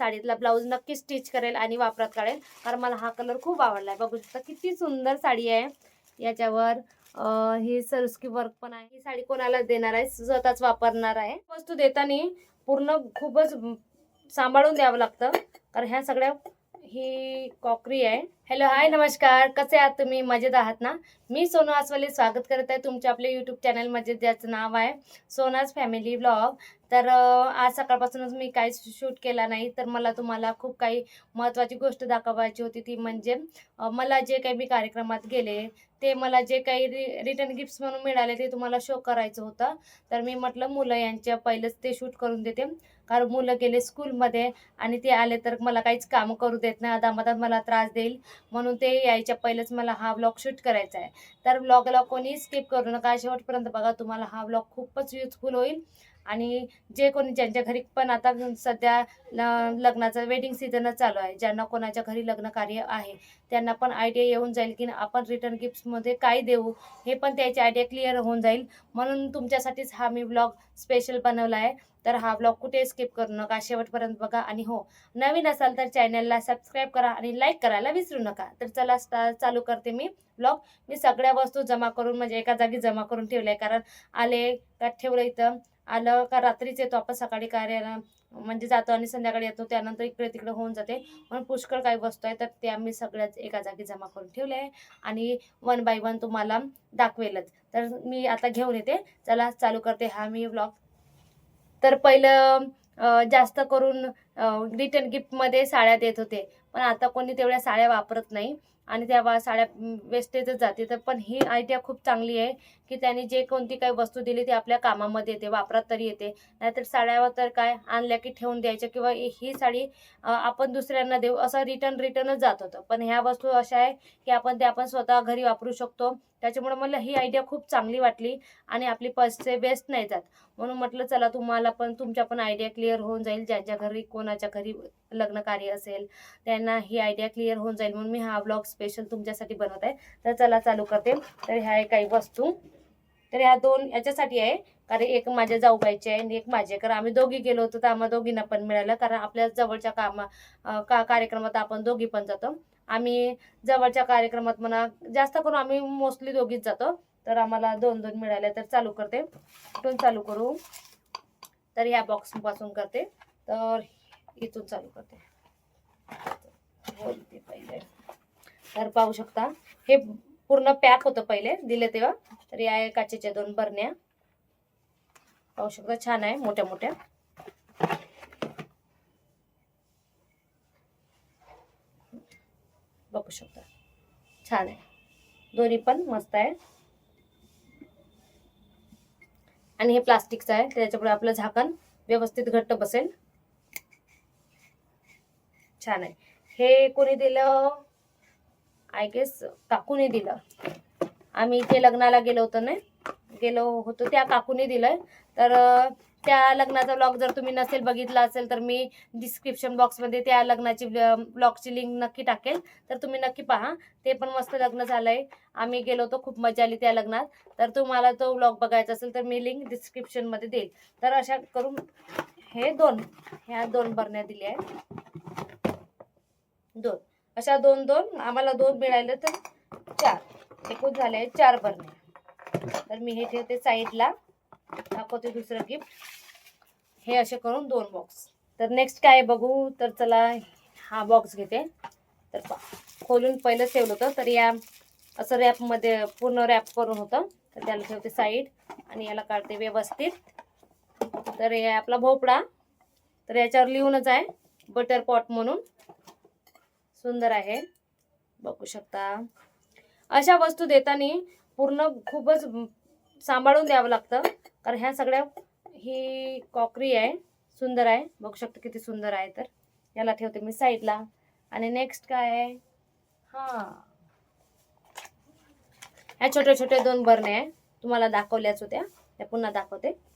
साडीतला blouse नक्की stitch करेल आणि वापरात काढेल. कारण मला हा कलर खूप आवडला आहे बघू शकता किती सुंदर साडी आहे. याच्यावर ही सरस्की वर्क पण आहे. ही साडी कोणाला देणार आहे? स्वतःच वापरणार आहे. वस्तू देताना पूर्ण खूपच सांभाळून द्यावं लागतं. कारण ह्या सगळ्या ही कॉकरी आहे. हॅलो हाय नमस्कार. कसे आहात तुम्ही? मजेत आहात ना? मी सोनू आसवाले स्वागत करत आहे तुमच्या आपल्या यूट्यूब चॅनलमध्ये ज्याचं नाव आहे सोनाज फॅमिली ब्लॉग तर आज सकाळपासूनच मी काही शूट केला नाही. तर मला तुम्हाला खूप काही महत्त्वाची गोष्ट दाखवायची होती. ती म्हणजे मला जे काही मी कार्यक्रमात गेले ते मला जे काही रि रिटर्न गिफ्ट्स म्हणून मिळाले ते तुम्हाला शो करायचं होतं. तर मी म्हटलं मुलं यांच्या पहिलंच ते शूट करून देते. कारण मुलं गेले स्कूलमध्ये आणि ते आले तर मला काहीच कामं करू देत नाही. अदामदात मला त्रास देईल. म्हणून ते यायच्या पहिलेच मला हा ब्लॉग शूट करायचा आहे. तर ब्लॉगला कोणी स्किप करू नका. शेवटपर्यंत बघा तुम्हाला हा ब्लॉग खूपच युजफुल होईल. आणि जे कोणी ज्यांच्या घरी पण आता सध्या लग्नाचा लग्नाचं वेडिंग सीझनच चालू आहे ज्यांना कोणाच्या घरी लग्न कार्य आहे त्यांना पण आयडिया येऊन जाईल की आपण रिटर्न गिफ्ट्समध्ये काय देऊ हे पण त्याची आयडिया क्लिअर होऊन जाईल. म्हणून तुमच्यासाठीच हा मी ब्लॉग स्पेशल बनवला आहे. तर हा ब्लॉग कुठे स्किप करू नका शेवटपर्यंत बघा. आणि हो नवीन असाल तर चॅनलला सबस्क्राईब करा आणि लाईक करायला विसरू नका. तर चला चालू करते मी ब्लॉग मी सगळ्या वस्तू जमा करून म्हणजे एका जागी जमा करून ठेवल्या कारण आले का ठेवलं इथं? आलं का रात्रीच येतो आपण सकाळी कार्याला म्हणजे जातो आणि संध्याकाळी येतो त्यानंतर इकडे तिकडे होऊन जाते. म्हणून पुष्कळ काही वस्तू आहे तर ते आम्ही सगळ्याच एका जागी जमा करून ठेवले आहे. आणि वन बाय वन तुम्हाला दाखवेलच. तर मी आता घेऊन येते. चला चालू करते हा मी ब्लॉग तर पहिलं जास्त करून रिटर्न गिफ्टमध्ये साड्या देत होते. पण आता कोणी तेवढ्या साड्या वापरत नाही. आणि त्या साड्या वेस्टेजच जाते. तर पण ही आयडिया खूप चांगली आहे की त्यांनी जे कोणती काही वस्तू दिली ती आपल्या कामामध्ये येते वापरात तरी येते. नाहीतर साड्यावर तर काय आणल्या की ठेवून द्यायच्या किंवा ही साडी आपण दुसऱ्यांना देऊ असं रिटर्न रिटर्नच जात होतं. पण ह्या वस्तू अशा आहे की आपण ते आपण स्वतः घरी वापरू शकतो. त्याच्यामुळे मला ही आयडिया खूप चांगली वाटली आणि आपले पैसे वेस्ट नाही जात. म्हणून म्हटलं चला तुम्हाला पण तुमच्या पण आयडिया क्लिअर होऊन जाईल. ज्यांच्या घरी कोणाच्या घरी लग्न कार्य असेल त्यांना ही आयडिया क्लिअर होऊन जाईल. म्हणून मी हा ब्लॉग स्पेशल तुमच्यासाठी बनवत आहे. तर चला चालू करते. तर ह्या आहे काही वस्तू. तर ह्या दोन याच्यासाठी आहे. कारण एक माझ्या जाऊबाईची आहे आणि एक माझे कारण आम्ही दोघी गेलो होतो तर आम्हाला दोघींना पण मिळालं. कारण आपल्या जवळच्या कामा का कार्यक्रमात आपण दोघी पण जातो. आम्ही जवळच्या कार्यक्रमात म्हणा जास्त करून आम्ही मोस्टली दोघीच जातो. तर आम्हाला दोन दोन मिळाले तर चालू करते. कुठून चालू करू. तर ह्या बॉक्सपासून करते. तर इथून चालू करते. बोलते पहिले. तर पाहू शकता. हे पूर्ण पॅक होतं पहिले दिले तेव्हा. तर या आहे काचेच्या दोन बरण्या. पाहू शकता छान आहे मोठ्या मोठ्या. बघू शकता. छान आहे. दोन्ही पण मस्त आहे. आणि हे प्लास्टिकचं आहे त्याच्यापुढे आपलं झाकण व्यवस्थित घट्ट बसेल. छान आहे. हे कोणी दिलं? आय गेस काकूने दिलं. आम्ही इथे लग्नाला गेलो होतो ना? गेलो होतो त्या काकूने दिलंय. तर त्या लग्नाचा ब्लॉग जर तुम्ही नसेल बघितला असेल तर मी डिस्क्रिप्शन बॉक्समध्ये त्या लग्नाची ब्लॉगची लिंक नक्की टाकेल. तर तुम्ही नक्की पहा. ते पण मस्त लग्न झालंय. आम्ही गेलो होतो खूप मजा आली त्या लग्नात. तर तुम्हाला तो ब्लॉग बघायचा असेल तर मी लिंक डिस्क्रिप्शनमध्ये देईल. तर अशा करून हे दोन ह्या दोन बरण्या दिल्या आहेत. दोन. अशा दोन दोन आम्हाला दोन मिळाले तर चार. एकूण झाले चार बरणे. तर मी हे ठेवते साईडला. दाखवते दुसरं गिफ्ट हे असे करून दोन बॉक्स तर नेक्स्ट काय बघू? तर चला हा बॉक्स घेते. तर खोलून पहिलं ठेवलं होतं तर या असं रॅपमध्ये पूर्ण रॅप करून होतं. तर त्याला ठेवते साईड आणि याला काढते व्यवस्थित. तर हे आपला भोपळा. तर याच्यावर लिहूनच आहे बटर पॉट म्हणून. सुंदर आहे. बघू शकता. अशा वस्तू देताना पूर्ण खूपच सांभाळून द्यावं लागतं. कारण ह्या सगळ्या ही कॉकरी आहे. सुंदर आहे. बघू शकता किती सुंदर आहे तर. याला ठेवते मी साईडला. आणि नेक्स्ट काय आहे? हां. ह्या छोट्या छोट्या दोन बरण्या आहे. तुम्हाला दाखवल्याच होत्या. त्या पुन्हा दाखवते.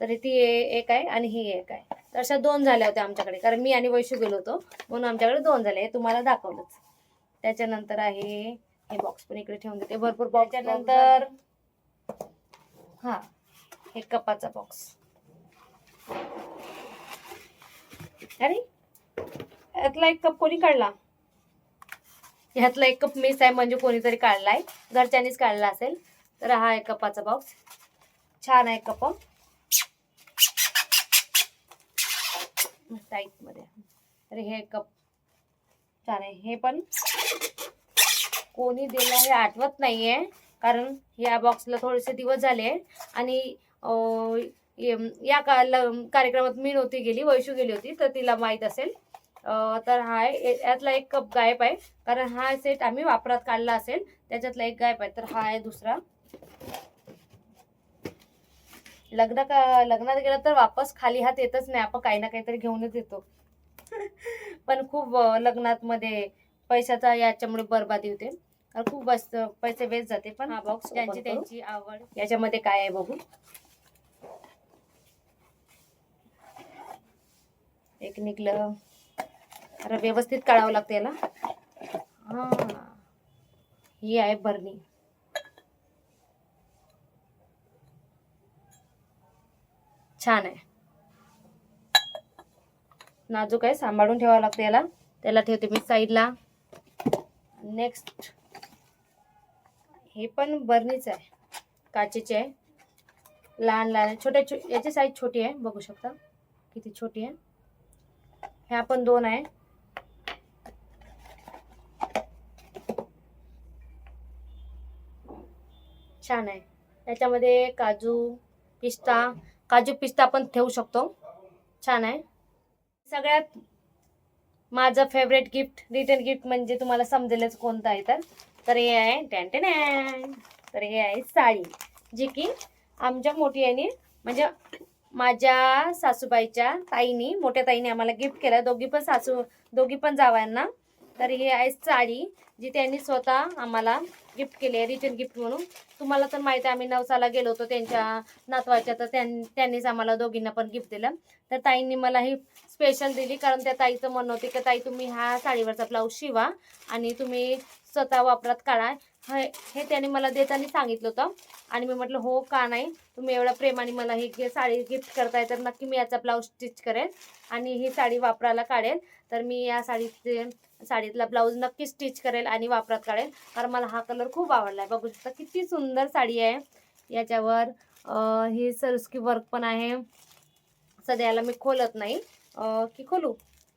तर ती एक आहे आणि ही एक आहे. तर अशा दोन झाल्या होत्या आमच्याकडे. कारण मी आणि वैशू गेलो होतो. म्हणून आमच्याकडे दोन झाले. हे तुम्हाला दाखवलंच. त्याच्यानंतर आहे हे बॉक्स पण इकडे ठेवून देते. भरपूर बॉक्स त्याच्यानंतर हा. हे कपाचा बॉक्स अरे यातला एक कप कोणी काढला? ह्यातला एक कप मिस आहे म्हणजे कोणीतरी काढलाय. घरच्यांनीच काढला असेल. तर हा आहे कपाचा बॉक्स छान आहे कप टाईट अरे हे कप. छान आहे. हे पण कोणी दिलं हे आठवत नाही आहे कारण या बॉक्सला थोडेसे दिवस झाले आणि या का ल- कार्यक्रमात मी नव्हती गेली वैशू गेली होती तर तिला माहीत असेल. तर हा आहे यातला एक कप गायब आहे कारण हा सेट आम्ही वापरात काढला असेल त्याच्यातला एक गायब आहे. तर हा आहे दुसरा. लग्न का लग्नात गेलं तर वापस खाली हात येतच नाही. आपण काही ना काहीतरी घेऊनच येतो. पण खूप लग्नात मध्ये पैशाचा याच्यामुळे बरबादी होते. कारण खूप जास्त पैसे वेस्ट जाते. पण हा बॉक्स ज्यांची त्यांची आवड. याच्यामध्ये काय आहे बघू. एक निघलं. जरा व्यवस्थित काढावं लागतं याला. हा. ही आहे बरणी छान आहे. नाजूक आहे सांभाळून ठेवावं लागतं याला. त्याला ठेवते मी साईडला. नेक्स्ट हे पण बर्नीच आहे काचेचे आहे. लहान लहान छोट्या छो याची साईज छोटी आहे बघू शकता. किती छोटी आहे. ह्या पण दोन आहे. छान आहे. त्याच्यामध्ये काजू पिस्ता काजू पिस्ता पण ठेवू शकतो. छान आहे. सगळ्यात माझं फेवरेट गिफ्ट रिटर्न गिफ्ट म्हणजे तुम्हाला समजेलच कोणतं आहे तर. तर हे आहे टॅन तर हे आहे साडी जी की आमच्या मोठी आईने म्हणजे माझ्या सासूबाईच्या ताईनी मोठ्या ताईने आम्हाला गिफ्ट केलं. दोघी पण सासू दोघी पण जावांना. तर हे आहे साडी. जी त्यांनी स्वतः आम्हाला गिफ्ट केली आहे रिटर्न गिफ्ट म्हणून. तुम्हाला तर माहिती आहे आम्ही नवसाला गेलो होतो त्यांच्या नातवाच्या तर त्यां त्यांनीच आम्हाला दोघींना पण गिफ्ट दिलं. तर ताईंनी मला ही स्पेशल दिली कारण त्या ताईचं म्हणणं होते की ताई तुम्ही ह्या साडीवरचा ब्लाऊज शिवा आणि तुम्ही स्वतः वापरात काढा. हे हे त्याने मला देताना सांगितलं होतं. आणि मी म्हटलं हो का नाही? तुम्ही एवढ्या प्रेमाने मला ही साडी गिफ्ट करताय तर नक्की मी याचा ब्लाऊज स्टिच करेन आणि ही साडी वापरायला काढेल तर मी या साडीचे साडीतला ब्लाऊज नक्की स्टिच करेल आणि वापरात काढेल कारण मला हा कलर खूप आवडला आहे बघू शकता किती सुंदर साडी आहे. याच्यावर हे ही सरस्की वर्क पण आहे. सध्या मी खोलत नाही. की खोलू?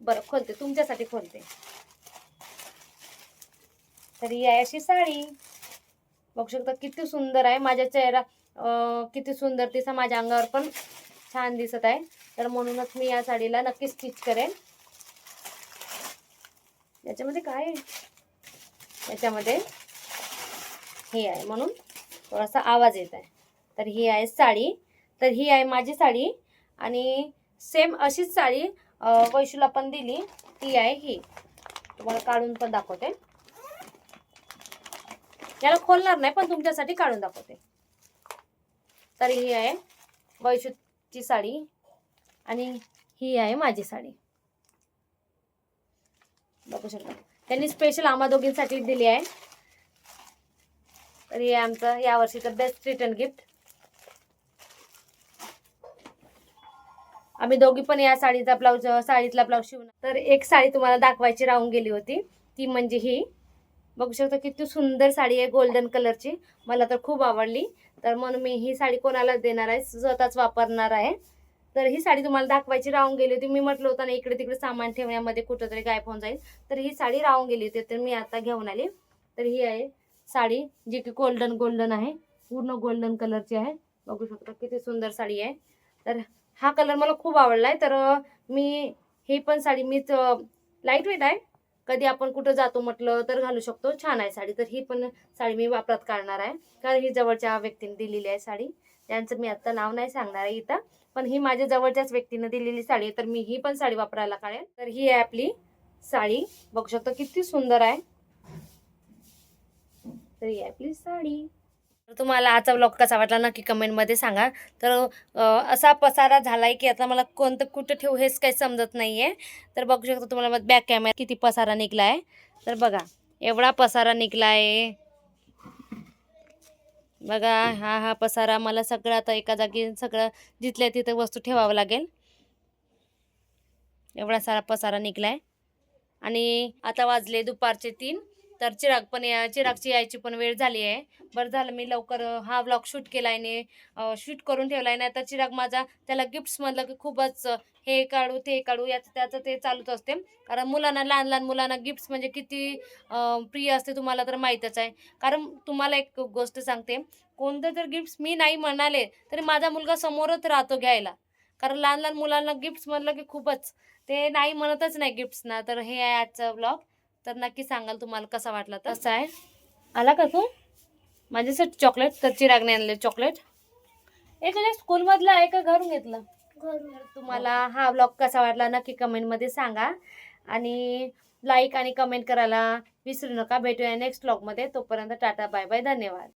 बरं खोलते. तुमच्यासाठी खोलते. तर ही आहे अशी साडी. बघू शकता किती सुंदर आहे. माझ्या चेहरा किती सुंदर तिचा माझ्या अंगावर पण छान दिसत आहे. तर म्हणूनच मी या साडीला नक्की स्टिच करेन. याच्यामध्ये काय याच्यामध्ये हे आहे म्हणून थोडासा आवाज येत आहे. तर ही आहे साडी. तर ही आहे माझी साडी आणि सेम अशीच साडी वैशूला पण दिली. ती आहे ही. तुम्हाला काढून पण दाखवते. याला खोलणार नाही पण तुमच्यासाठी काढून दाखवते. तर ही आहे वैशूची साडी आणि ही आहे माझी साडी. बघू शकता. त्यांनी स्पेशल आम्हा दोघींसाठी दिली आहे. तर हे आमचं यावर्षीचं बेस्ट रिटर्न गिफ्ट आम्ही दोघी पण या साडीचा ब्लाऊज साडीतला ब्लाऊज शिवणार. तर एक साडी तुम्हाला दाखवायची राहून गेली होती. ती म्हणजे ही. बघू शकता किती सुंदर साडी आहे गोल्डन कलरची मला तर खूप आवडली. तर म्हणून मी ही साडी कोणाला देणार आहे? स्वतःच वापरणार आहे. तर ही साडी तुम्हाला दाखवायची. राहून गेली होती. मी म्हटलं होतं ना इकडे तिकडे सामान ठेवण्यामध्ये कुठंतरी गायब होऊन जाईल. तर ही साडी राहून गेली होती. तर मी आता घेऊन आली. तर ही आहे साडी जी की गोल्डन गोल्डन आहे. पूर्ण गोल्डन कलरची आहे. बघू शकता किती सुंदर साडी आहे. तर हा कलर मला खूप आवडला आहे तर मी ही पण साडी मीच लाइट वेट आहे. कधी आपण कुठं जातो म्हटलं तर घालू शकतो. छान आहे साडी. तर ही पण साडी मी वापरात काढणार आहे. कारण ही जवळच्या व्यक्तीने दिलेली आहे साडी. त्यांचं मी आत्ता नाव नाही सांगणार आहे इथं. पण ही माझ्या जवळच्याच व्यक्तीने दिलेली साडी आहे. तर मी ही पण साडी वापरायला काढेल. तर ही आहे आपली साडी. बघू शकतो किती सुंदर आहे. तर ही आहे आपली साडी. तर तुम्हाला आजचा ब्लॉग कसा वाटला नक्की कमेंटमध्ये सांगा. तर असा पसारा झाला आहे की आता मला कोणतं कुठं ठेवू हेच काही समजत नाही आहे तर बघू शकता तुम्हाला बॅक कॅमेरा किती पसारा निघला आहे तर बघा एवढा पसारा निघला आहे बघा हा हा पसारा मला सगळं आता एका जागी सगळं जिथल्या तिथं वस्तू ठेवावं लागेल. एवढा सारा पसारा निघलाय. आणि आता वाजले दुपारचे तीन. तर चिराग पण या चिरागची यायची पण वेळ झाली आहे. बरं झालं मी लवकर हा व्लॉग शूट केला आहे शूट करून ठेवला आहे. नाही तर चिराग माझा त्याला गिफ्ट्स म्हणलं की खूपच हे काढू ते काढू याचं त्याचं ते चालूच असते. कारण मुलांना लहान लहान मुलांना गिफ्ट्स म्हणजे किती प्रिय असते तुम्हाला तर माहीतच आहे. कारण तुम्हाला एक गोष्ट सांगते. कोणतं जर गिफ्ट्स मी नाही म्हणाले तरी माझा मुलगा समोरच राहतो घ्यायला. कारण लहान लहान मुलांना गिफ्ट्स म्हणलं की खूपच ते नाही म्हणतच नाही गिफ्ट्सना तर हे आहे आजचा ब्लॉग तर नक्की सांगाल तुम्हाला कसा वाटला तर? कसं आहे? आला का तू? माझ्यासाठी चॉकलेट तर चिरागने आणले चॉकलेट तुझ्या स्कूलमधलं आहे का? घरून घेतलं? तुम्हाला हा ब्लॉग कसा वाटला? नक्की कमेंटमध्ये सांगा. आणि लाईक आणि कमेंट करायला विसरू नका. भेटूया नेक्स्ट ब्लॉगमध्ये तोपर्यंत टाटा बाय बाय धन्यवाद.